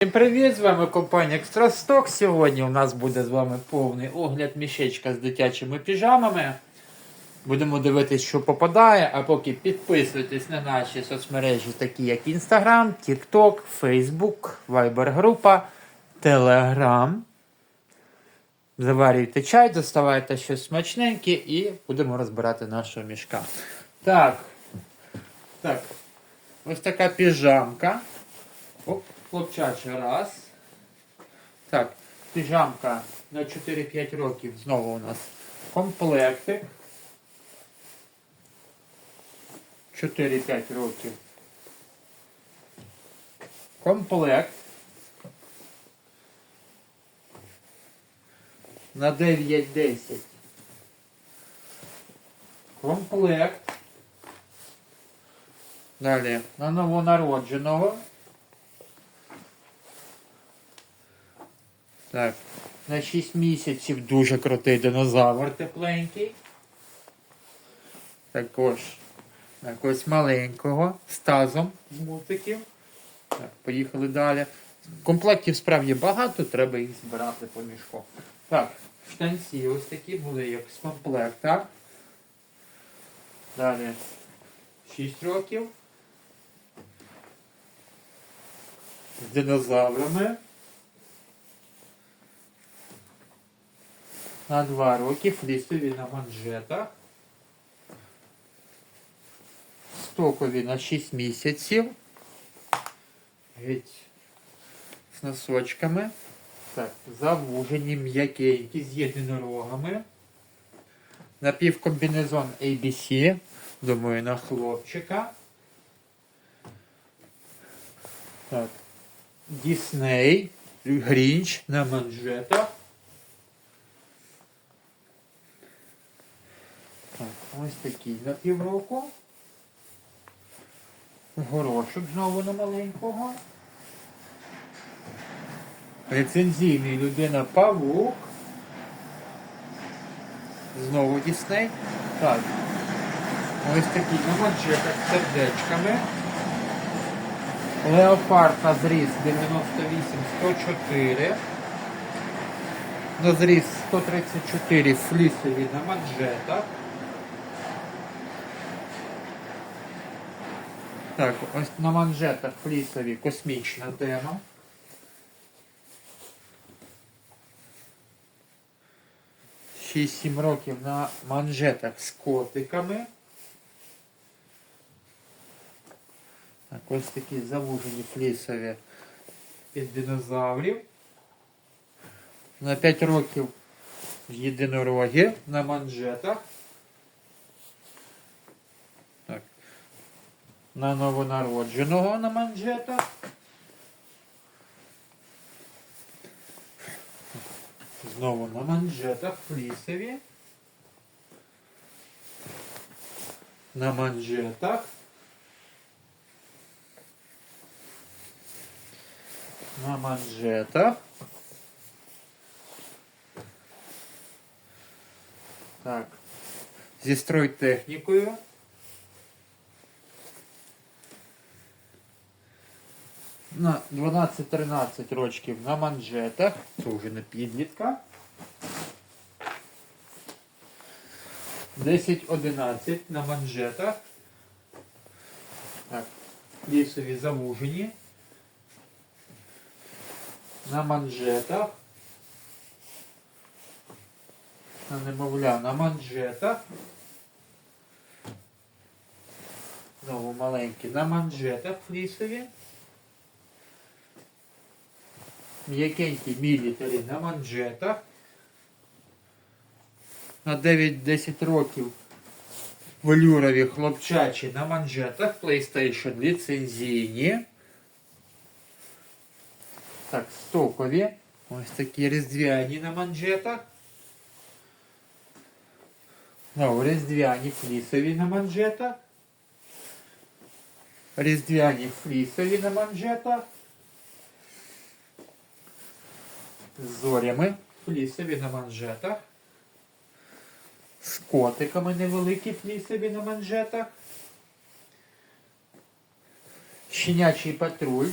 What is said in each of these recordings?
Всім привіт! З вами компанія Екстрасток. Сьогодні у нас буде з вами повний огляд мішечка з дитячими піжамами. Будемо дивитися, що попадає, а поки підписуйтесь на наші соцмережі, такі як Instagram, TikTok, Facebook, Viber група, Telegram. Заварюйте чай, доставайте щось смачненьке і будемо розбирати нашого мішка. Так. Так. Ось така піжамка. Оп, хлопчача раз. Так, піжамка на 4-5 років. Знову у нас комплектик. 4-5 років. Комплект. На 9-10. Комплект. Далі на новонародженого. Так, на 6 місяців дуже крутий динозавр тепленький. Також якогось маленького з тазом з мультиків. Так, поїхали далі. Комплектів справді багато, треба їх збирати по мішку. Так, штанці ось такі були як з комплекта. Далі 6 років. З динозаврами. На 2 роки флісові на манжетах. Стокові на 6 місяців. Геть з носочками. Так, завужені, м'якенькі, з єдинорогами. Напівкомбінезон ABC. Думаю, на хлопчика. Так. Дісней. Грінч на манжетах. Так, ось такий на півроку. Горошок знову на маленького. Рецензійний людина Павук. Знову Дісней. Так. Ось такий на манжетах з сердечками. Леопард на зріс 98-104. На зріс 134 флісові на манжетах. Так, ось на манжетах флісові космічна тема. Шість-сім років на манжетах з котиками. Так, ось такі завужені флісові від динозаврів. На 5 років єдинороги на манжетах. На новонародженого на манжетах. Знову на манжетах флісові. На манжетах. На манжетах. Так. Зі стройтехнікою. На 12-13 рочків на манжетах. Це вже на підлітка. 10-11 на манжетах. Так. Лісові завужені. На манжетах. На немовля на манжетах. Знову маленькі на манжетах флісові. М'якенькі мілітарі на манжетах. На 9-10 років велюрові хлопчачі на манжетах PlayStation ліцензійні. Так, стокові. Ось такі різдвяні на манжетах. Знову різдвяні флісові на манжетах. Різдвяні флісові на манжетах. З зорями флісові на манжетах. З котиками невеликі флісові на манжетах. Щенячий патруль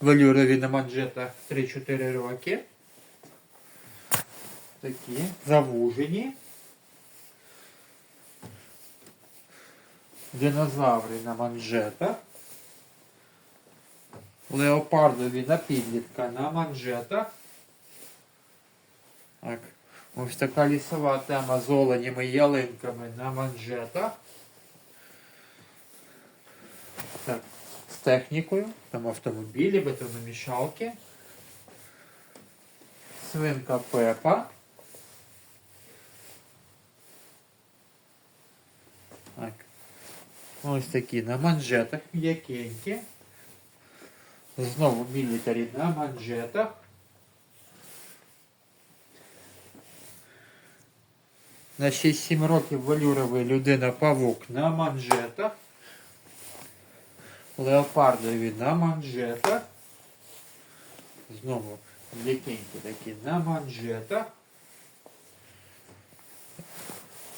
велюрові на манжетах 3-4 роки. Такі завужені. Динозаври на манжетах. Леопардові на підлітка на манжетах. Так. Ось така лісова тема з оленями ялинками на манжетах. Так, з технікою. Там автомобілі, бетономішалки. Свинка Пепа. Так. Ось такі на манжетах м'якенькі. Знову мілітарі на манжетах. На 6-7 років валюровий людина-павук на манжетах. Леопардові на манжетах. Знову м'якенькі такі на манжетах.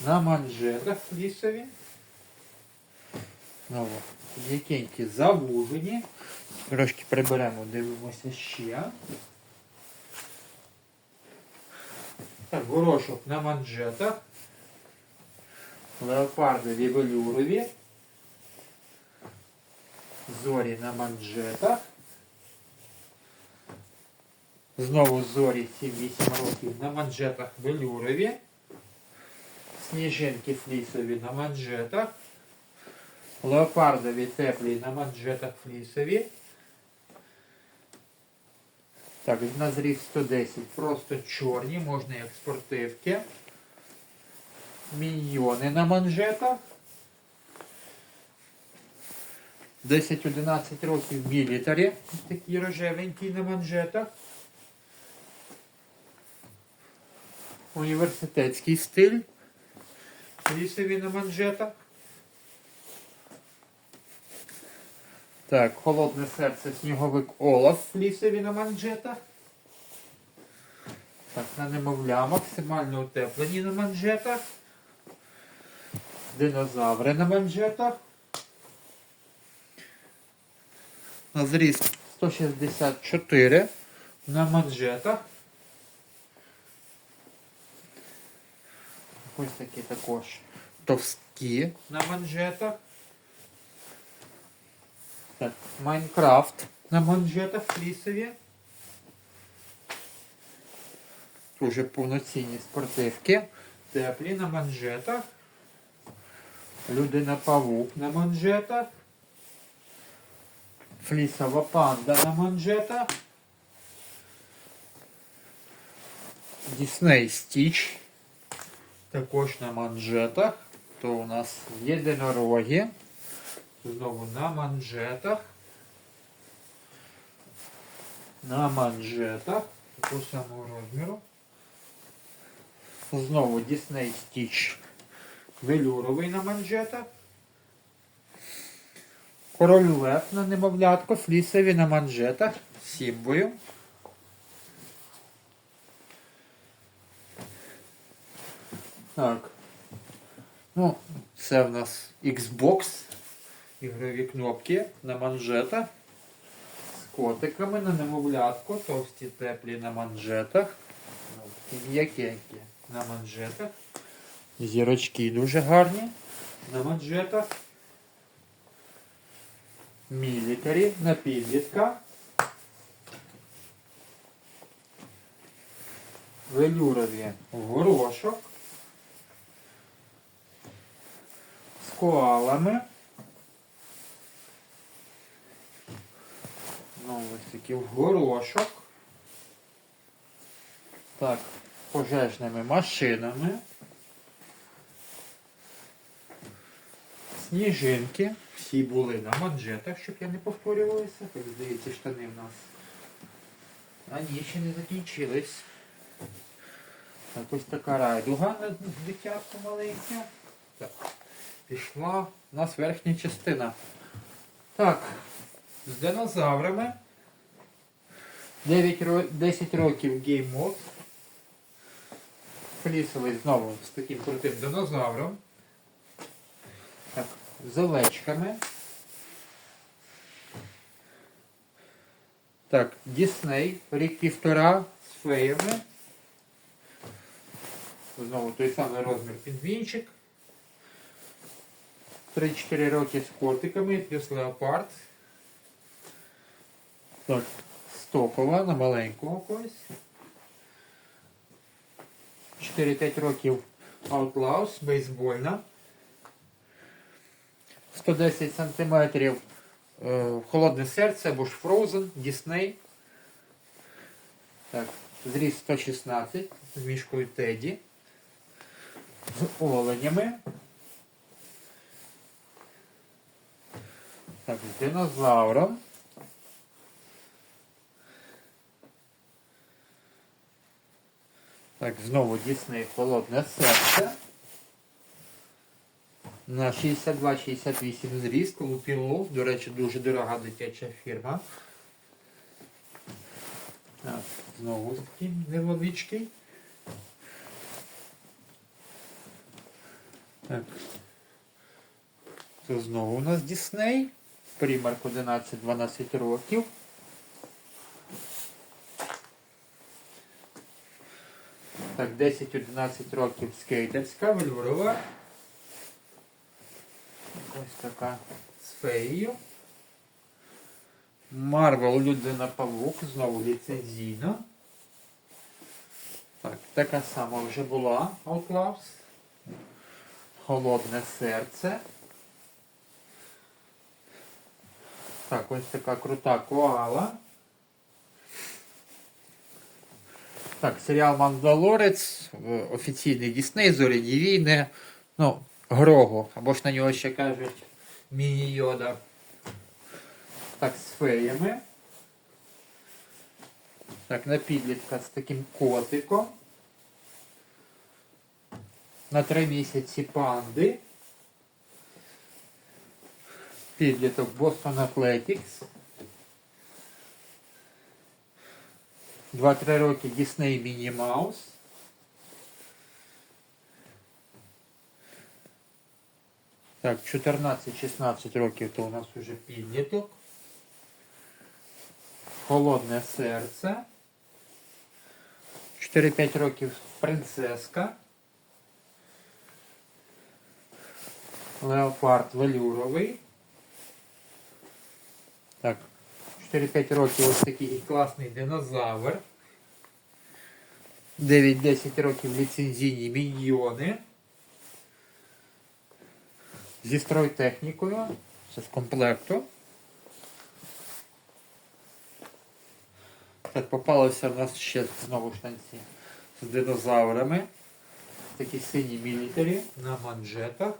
На манжетах лісові. Знову м'якенькі завужені. Трошки приберемо, дивимося ще. Так, горошок на манжетах. Леопардові велюрові. Зорі на манжетах. Знову зорі 7-8 років на манжетах велюрові. Сніжинки флісові на манжетах. Леопардові теплі на манжетах флісові. Так, на зріз 110. Просто чорні, можна як спортивки. Міньйони на манжетах. 10-11 років мілітарі. Такі рожевенькі на манжетах. Університетський стиль. Лісові на манжетах. Так, холодне серце, сніговик Олаф, лісові на манжетах. Так, на немовля максимально утеплені на манжетах. Динозаври на манжетах. На зріз 164 на манжетах. Ось такі також товсті на манжетах. Так, Майнкрафт на манжетах флісові. Уже повноцінні спортивки. Теплі на манжетах. Людина павук на манжетах. Флісова панда на манжетах. Дісней Стіч. Також на манжетах. То у нас єдинороги. Знову на манжетах. На манжетах. Такого самого розміру. Знову Disney Stitch велюровий на манжетах. Король Лев на немовлятко, флісові на манжетах з сімбою. Так. Ну, це в нас Xbox. Ігрові кнопки на манжетах. З котиками на немовлятку, товсті теплі на манжетах. М'якенькі на манжетах. Зірочки дуже гарні на манжетах. Мілітарі на підлітка. Велюрові горошок. З коалами. Ну, ось такі в горошок. Так, пожежними машинами. Сніжинки. Всі були на манжетах, щоб я не повторювалися. Так, здається, штани в нас. А ще не закінчились. Так, ось така райдуга на дитятку маленьке. Так, пішла у нас верхня частина. Так, з динозаврами. 9, 10 років Mode. Флісовий знову з таким крутим динозавром. З овечками. Так, Дісней, рік півтора з феями. Знову той самий розмір пінгвінчик. 3-4 роки з котиками, плюс леопард. Так, стокова на маленького когось. 4-5 років Outlaws, бейсбольна. 110 сантиметрів е, холодне серце або ж Frozen, Disney. Так, зріст 116 з мішкою Теді. З оленями. Так, з динозавром. Так, знову Disney холодне серце. На 62-68 зріст, Лупілов, до речі, дуже дорога дитяча фірма. Так, знову такий невеличкий. Так. Це знову у нас Дісней. Примарк 11-12 років. Так, 10-11 років скейтерська, вельворова. Така з феєю. Марвел Людина Павук, знову ліцензійно. Так, така сама вже була Outlaws. Холодне серце. Так, ось така крута коала. Так, серіал Мандалорець, е, офіційний Дісней, Зоряні війни. Ну, Грогу, або ж на нього ще кажуть міні-йода. Так, з феями. Так, на підлітка з таким котиком. На три місяці панди. Підліток Boston Athletics. 2-3 роки Disney Minnie Mouse. Так, 14-16 років то у нас вже підліток. Холодне серце. 4-5 років принцеска. Леопард велюровий. Так, 4-5 років ось такий класний динозавр. 9-10 років ліцензійні міньйони. Зі стройтехнікою. Це з комплекту. Так, попалося в нас ще знову штанці з динозаврами. Такі сині мілітарі на манжетах.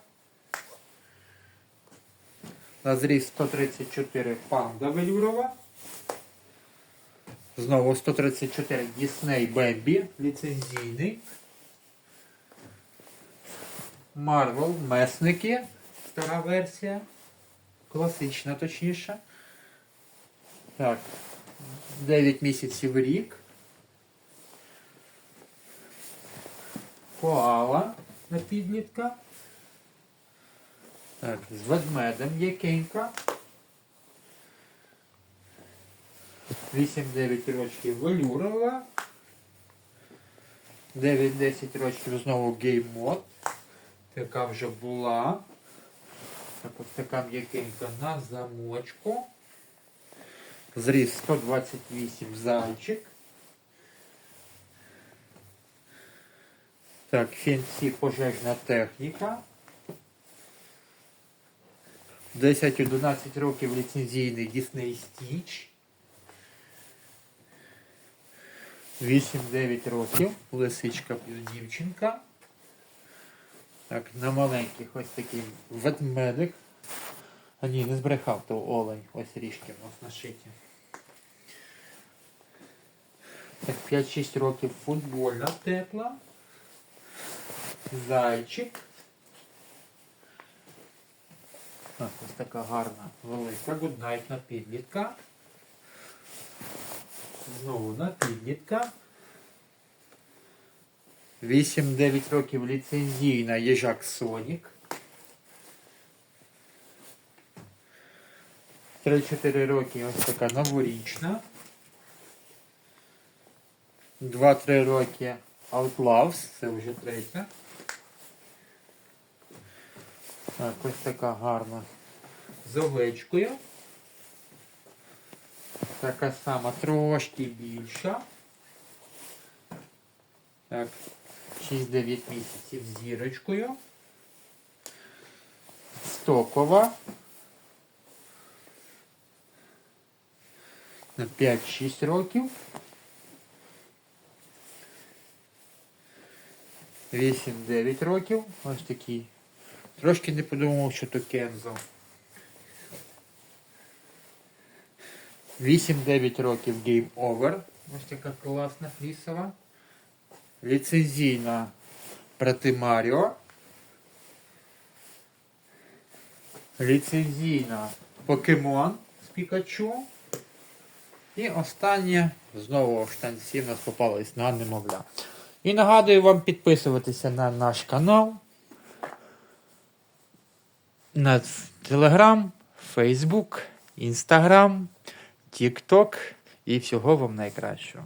На зріст 134 панда велюрова. Знову 134 Disney Бембі, ліцензійний. Marvel Месники. Стара версія. Класична, точніше. Так. 9 місяців рік. Коала на підлітка. Так, з ведмедем є кенька. 8-9 років велюрова. 9-10 років знову геймод. Така вже була. Так, ось така м'якенька на замочку. Зріс 128 зайчик. Так, фінці пожежна техніка. 10-11 років ліцензійний Disney Stitch. 8-9 років. Лисичка дівчинка. Так, на маленьких ось такий ведмедик. А ні, не збрехав, то олень. Ось ріжки у нас нашиті. Так, 5-6 років футбольна тепла. Зайчик. Так, ось така гарна велика гуднайтна підлітка. Знову на підлітка. 8-9 років ліцензійна їжак Сонік. 3-4 роки ось така новорічна. 2-3 роки Outlaws, це вже третя. Так, ось така гарна з овечкою. Така сама трошки більша. Так, 6-9 місяців зірочкою. Стокова. На 5-6 років. 8-9 років. Ось такий. Трошки не подумав, що то Кензо. 8-9 років Game Over. Ось така класна флісова. Ліцензійна брати Маріо. Ліцензійна Покемон з Пікачу. І останнє знову штанці в нас попалось на немовля. І нагадую вам підписуватися на наш канал. На Телеграм, Фейсбук, Інстаграм, Тікток і всього вам найкращого.